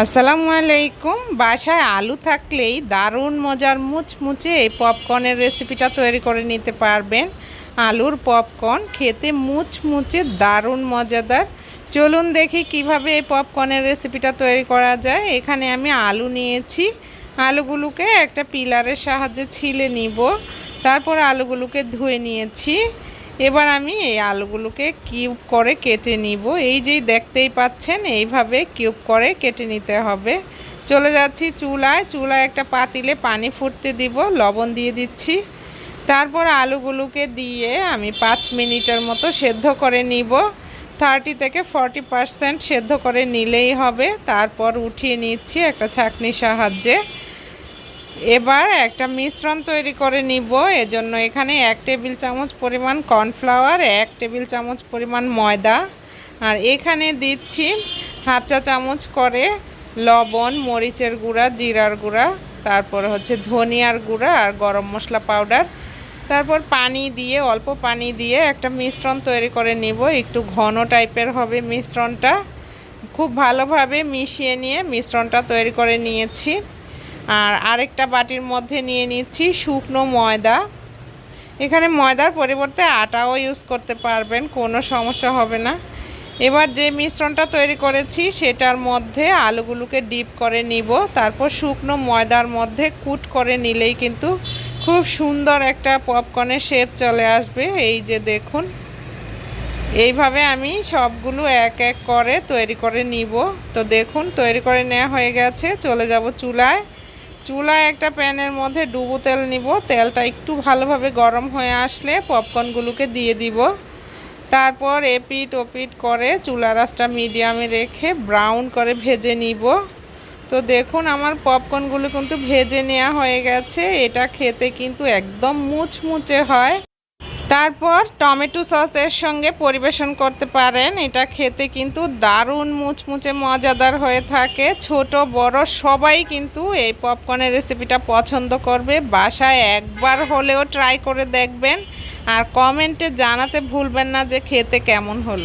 আসসালামু আলাইকুম। বাসায় আলু থাকলেই দারুণ মজার মুচমুচে এই পপকর্নের রেসিপিটা তৈরি করে নিতে পারবেন। আলুর পপকর্ন খেতে মুচমুচে দারুণ মজাদার। চলুন দেখি কীভাবে এই পপকর্নের রেসিপিটা তৈরি করা যায়। এখানে আমি আলু নিয়েছি। আলুগুলোকে একটা পিলারের সাহায্যে ছিলে নিব। তারপর আলুগুলোকে ধুয়ে নিয়েছি। এবার আমি এই আলুগুলোকে কিউব করে কেটে নিব। এই যেই দেখতেই পাচ্ছেন, এইভাবে কিউব করে কেটে নিতে হবে। চলে যাচ্ছি চুলায়। চুলায় একটা পাতিলে পানি ফুটতে দিব, লবণ দিয়ে দিচ্ছি। তারপর আলুগুলোকে দিয়ে আমি পাঁচ মিনিটের মতো সেদ্ধ করে নিব। থার্টি থেকে ফর্টি পারসেন্ট সেদ্ধ করে নিলেই হবে। তারপর উঠিয়ে নিচ্ছি একটা ছাঁকনির সাহায্যে। এবার একটা মিশ্রণ তৈরি করে নিব। এজন্য এখানে এক টেবিল চামচ পরিমাণ কর্নফ্লাওয়ার, এক টেবিল চামচ পরিমাণ ময়দা আর এখানে দিচ্ছি হাফ চা চামচ করে লবণ, মরিচের গুঁড়া, জিরার গুঁড়া, তারপর হচ্ছে ধনিয়ার গুঁড়া আর গরম মশলা পাউডার। তারপর পানি দিয়ে, অল্প পানি দিয়ে একটা মিশ্রণ তৈরি করে নিব। একটু ঘন টাইপের হবে মিশ্রণটা। খুব ভালোভাবে মিশিয়ে নিয়ে মিশ্রণটা তৈরি করে নিয়েছি। আর আরেকটা বাটির মধ্যে নিয়ে নিচ্ছি শুকনো ময়দা। এখানে ময়দার পরিবর্তে আটাও ইউজ করতে পারবেন, কোনো সমস্যা হবে না। এবার যে মিশ্রণটা তৈরি করেছি, সেটার মধ্যে আলুগুলোকে ডিপ করে নিব। তারপর শুকনো ময়দার মধ্যে কুট করে নিলেই কিন্তু খুব সুন্দর একটা পপকর্নের শেপ চলে আসবে। এই যে দেখুন, এইভাবে আমি সবগুলো এক এক করে তৈরি করে নিব। তো দেখুন, তৈরি করে নেওয়া হয়ে গেছে। চলে যাব চুলায়। চুলায় একটা প্যানের মধ্যে ডুবো তেল নিব। তেলটা একটু ভালোভাবে গরম হয়ে আসলে পপকর্নগুলোকে দিয়ে দিব। তারপর এপিট ওপিট করে চুলা রাসটা মিডিয়ামে রেখে ব্রাউন করে ভেজে নিব। তো দেখুন, আমার পপকর্নগুলো কিন্তু ভেজে নেওয়া হয়ে গেছে। এটা খেতে কিন্তু একদম মুচমুচে হয়। তারপর টমেটো সসের সঙ্গে পরিবেশন করতে পারেন। এটা খেতে কিন্তু দারুণ মুচমুচে মজাদার হয়ে থাকে। ছোট, বড় সবাই কিন্তু এই পপকর্নের রেসিপিটা পছন্দ করবে। বাসায় একবার হলেও ট্রাই করে দেখবেন। আর কমেন্টে জানাতে ভুলবেন না যে খেতে কেমন হলো।